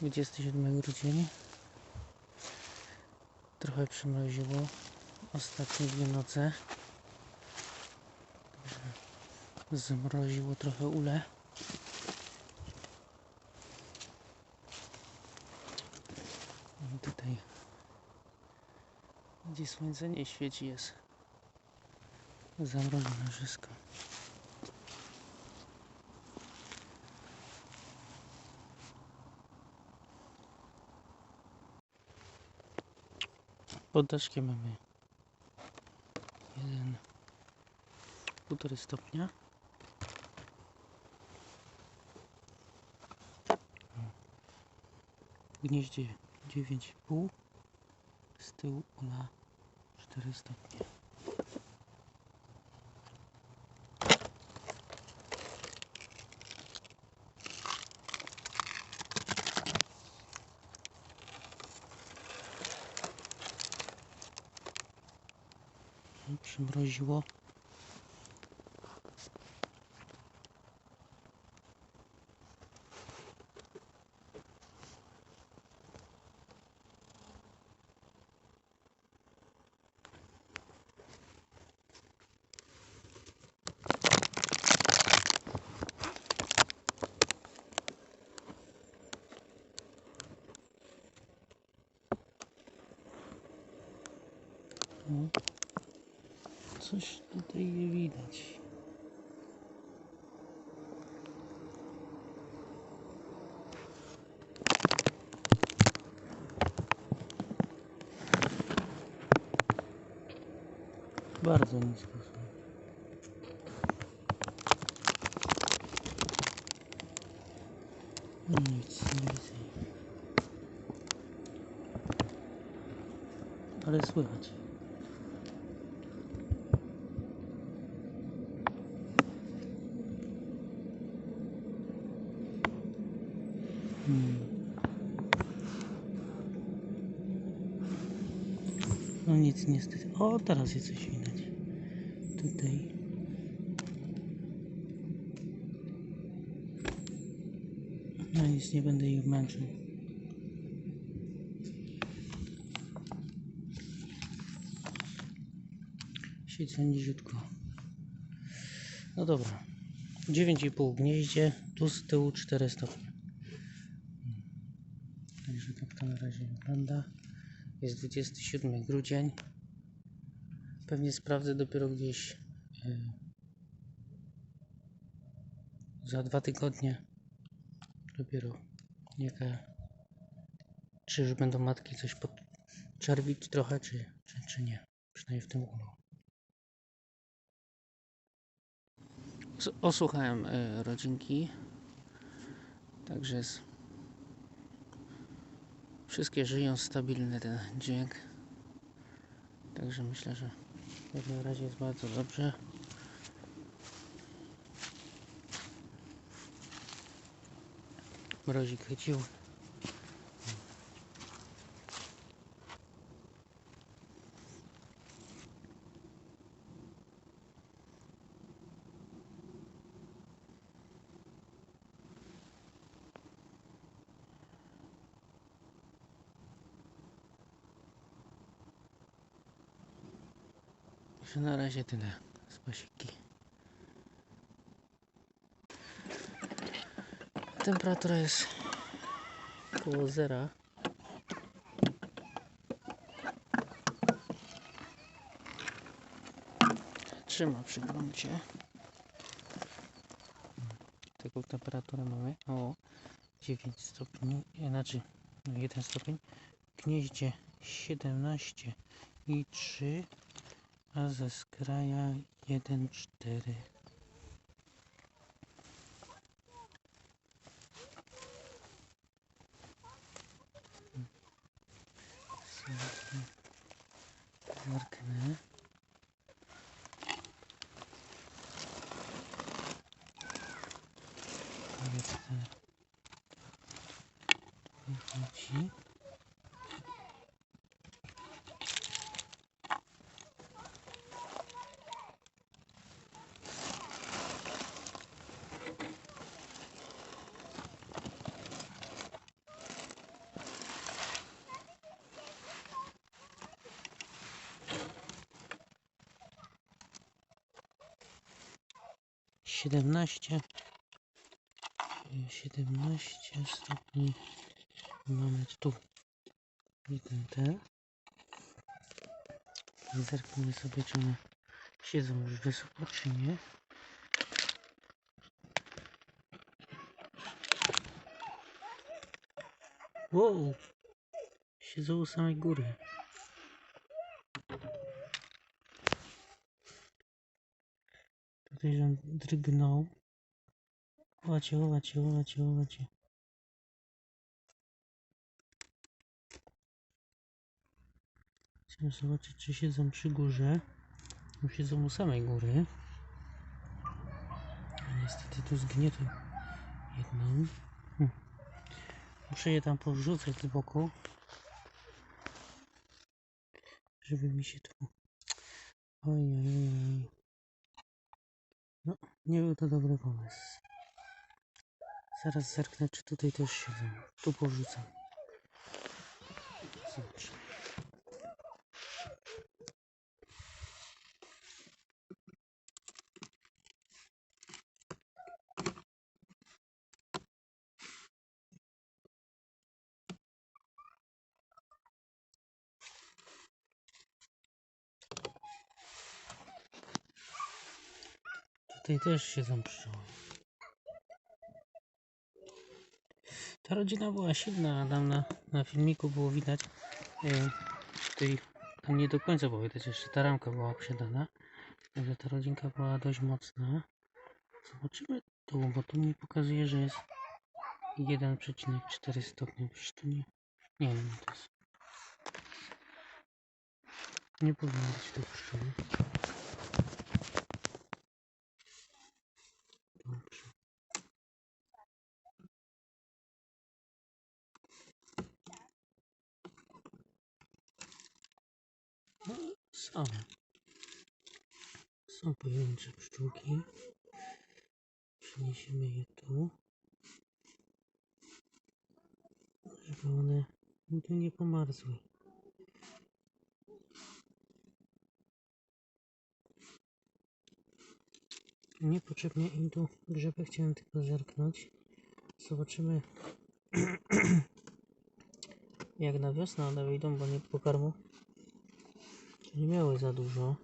27 grudzień. Trochę przymroziło ostatnie dwie noce. Zmroziło trochę ule. I tutaj, gdzie słońce nie świeci, jest zamrożone wszystko. Pod mamy jeden półtorej stopnia. W gnieździe 9,5 z tyłu na 4 stopnie. No, Przymroziło. No. Coś tutaj nie widać. Bardzo nisko są. Nic nie widzę. Ale słychać. No nic niestety. O, teraz jest coś widać. Tutaj. No nic, nie będę ich męczył. Siedzę niziutko. No dobra. 9,5 w gnieździe, tu z tyłu 4 stopnie. Także tak to na razie wygląda. Jest 27 grudzień. Pewnie sprawdzę dopiero gdzieś e, za dwa tygodnie. Dopiero jaka, czy już będą matki coś podczerwić trochę, czy, czy, czy nie. Przynajmniej w tym ulu. Osłuchałem e, rodzinki. Także jest Wszystkie żyją stabilny ten dźwięk. Także myślę, że jak na razie jest bardzo dobrze. Mrozik chycił. Na razie tyle z pasiki. Temperatura jest koło zera. Trzyma przy gruncie. Taką temperaturę mamy o 9 stopni, inaczej no 1 stopień. W gnieździe 17 i 3 a ze skraja 1,4. Zerknę. 17 y, 17 stopni. Mamy tu jeden ten zerknijmy sobie czy one siedzą już wysoko czy nie. Wow! Siedzą u samej góry On drgnął. Łacie, łacie, łacie, łacie. Chcę zobaczyć, czy siedzą przy górze. Siedzą u samej góry. A niestety tu zgnietą jedną. Hm. Muszę je tam powrzucać z boku. Żeby mi się tu... Ojej. No, nie był to dobry pomysł. Zaraz zerknę, czy tutaj też siedzą. Tu porzucam. Zobacz. Tutaj też siedzą pszczoły. Ta rodzina była silna, tam na, na filmiku było widać. E, tutaj tam nie do końca było widać, jeszcze ta ramka była obsiadana. Także ta rodzinka była dość mocna. Zobaczymy tu, bo tu mi pokazuje, że jest 1,4 stopnia. Przecież tu nie. Nie wiem, to jest. Nie powinno być tu pszczoły. Dobrze. No, są. Są pojedyncze pszczółki. Przeniesiemy je tu. Żeby one tu nie pomarzły. Niepotrzebnie im tu grzebę chciałem tylko zerknąć. Zobaczymy jak na wiosnę one wyjdą, bo nie pokarmu. Nie miały za dużo.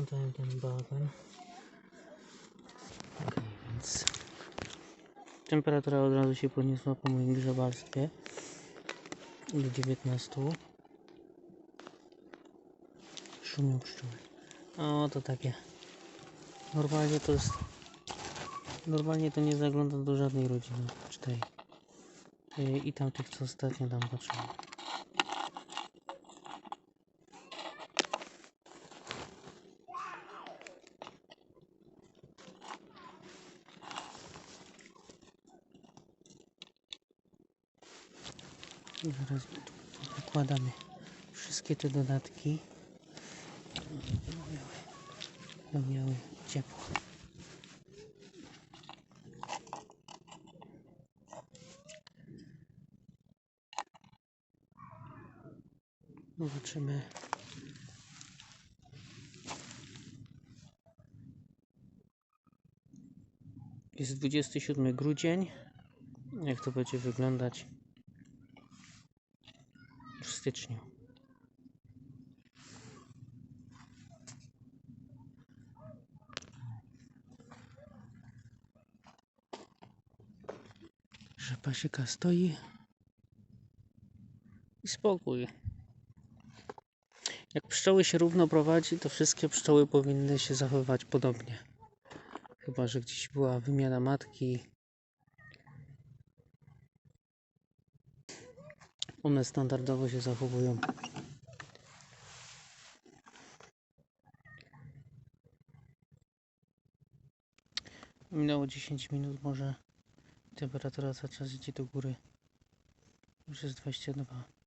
Sprzątałem ten bałagan. Okej, więc temperatura od razu się podniosła po moim grzebarstwie do 19. Szumią pszczoły. O, to takie. Normalnie to jest. Normalnie to nie zagląda do żadnej rodziny. Czy tej. Y, I tamtych, co ostatnio tam patrzyłem. I Zaraz wykładamy wszystkie te dodatki. Będą miały, będą miały ciepło. Zobaczymy. Jest 27 grudzień. Jak to będzie wyglądać w styczniu? Że pasieka stoi i spokój. Jak pszczoły się równo prowadzi, to wszystkie pszczoły powinny się zachowywać podobnie. Chyba, że gdzieś była wymiana matki. One standardowo się zachowują. Minęło 10 minut, może temperatura czas idzie do góry. Już jest 22.